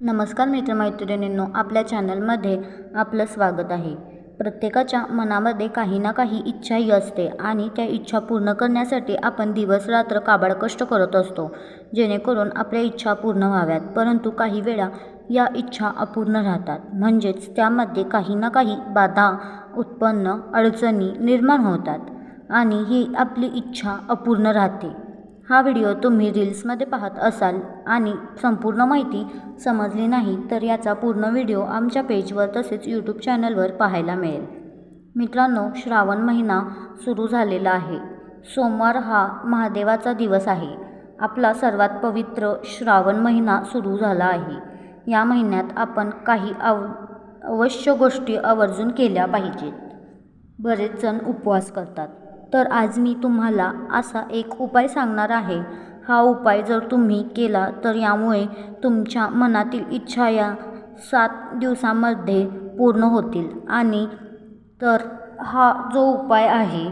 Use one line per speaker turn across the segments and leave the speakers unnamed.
नमस्कार मित्रमैत्रिणींनो आपल्या चॅनलमध्ये आपलं स्वागत आहे. प्रत्येकाच्या मनामध्ये काही ना काही इच्छाही असते आणि त्या इच्छा पूर्ण करण्यासाठी आपण दिवस रात्र काबाड कष्ट करत असतो जेणेकरून आपल्या इच्छा पूर्ण व्हाव्यात. परंतु काही वेळा या इच्छा अपूर्ण राहतात. म्हणजेच त्यामध्ये काही ना काही बाधा उत्पन्न अडचणी निर्माण होतात आणि ही आपली इच्छा अपूर्ण राहते. हा व्हिडिओ तुम्ही रील्समध्ये पाहत असाल आणि संपूर्ण माहिती समजली नाही तर याचा पूर्ण व्हिडिओ आमच्या पेजवर तसेच यूट्यूब चॅनलवर पाहायला मिळेल. मित्रांनो श्रावण महिना सुरू झालेला आहे. सोमवार हा महादेवाचा दिवस आहे. आपला सर्वात पवित्र श्रावण महिना सुरू झाला आहे. या महिन्यात आपण काही आव अवश्य गोष्टी आवर्जून केल्या पाहिजेत. बरेच जण उपवास करतात. तर आज मी तुम्हाला असा एक उपाय सांगणार आहे. हा उपाय जर तुम्ही केला तर यामुळे तुमच्या मनातील इच्छा या सात दिवसामध्ये पूर्ण होतील. आणि तर हा जो उपाय आहे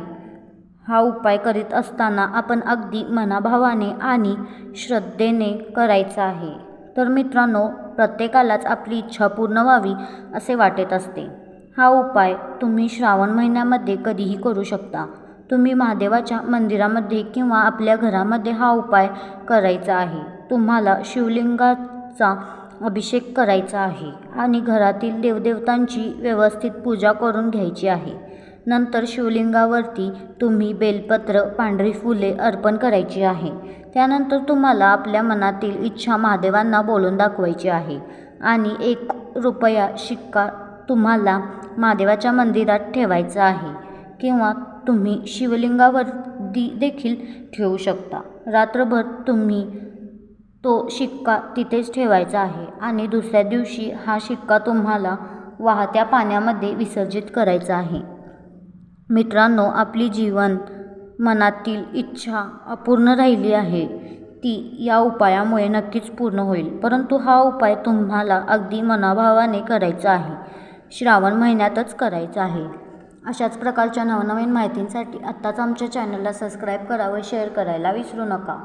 हा उपाय करीत असताना आपण अगदी मनाभावाने आणि श्रद्धेने करायचा आहे. तर मित्रांनो प्रत्येकालाच आपली इच्छा पूर्ण व्हावी असे वाटत असते. हा उपाय तुम्ही श्रावण महिन्यामध्ये कधीही करू शकता. तुम्ही महादेवाच्या मंदिरामध्ये किंवा आपल्या घरामध्ये हा उपाय करायचा आहे. तुम्हाला शिवलिंगाचा अभिषेक करायचा आहे आणि घरातील देवदेवतांची व्यवस्थित पूजा करून घ्यायची आहे. नंतर शिवलिंगावरती तुम्ही बेलपत्र पांढरी फुले अर्पण करायची आहे. त्यानंतर तुम्हाला आपल्या मनातील इच्छा महादेवांना बोलून दाखवायची आहे आणि एक रुपया शिक्का तुम्हाला महादेवाच्या मंदिरात ठेवायचा आहे किंवा तुम्ही शिवलिंगावर देखील ठेवू शकता. रात्रभर तुम्ही तो शिक्का तिथेच ठेवायचा आहे आणि दुसऱ्या दिवशी हा शिक्का तुम्हाला वाहत्या पाण्यामध्ये विसर्जित करायचा आहे. मित्रांनो आपली जीवन मनातील इच्छा अपूर्ण राहिली आहे. ती या उपायामुळे नक्कीच पूर्ण होईल परंतु हा उपाय तुम्हाला अगदी मनाभावाने करायचा आहे. श्रावण महिन्यातच करायचा आहे. अशाच प्रकारच्या नवनवीन माहितींसाठी आत्ताच आमच्या चॅनलला सबस्क्राईब करा व शेअर करायला विसरू नका.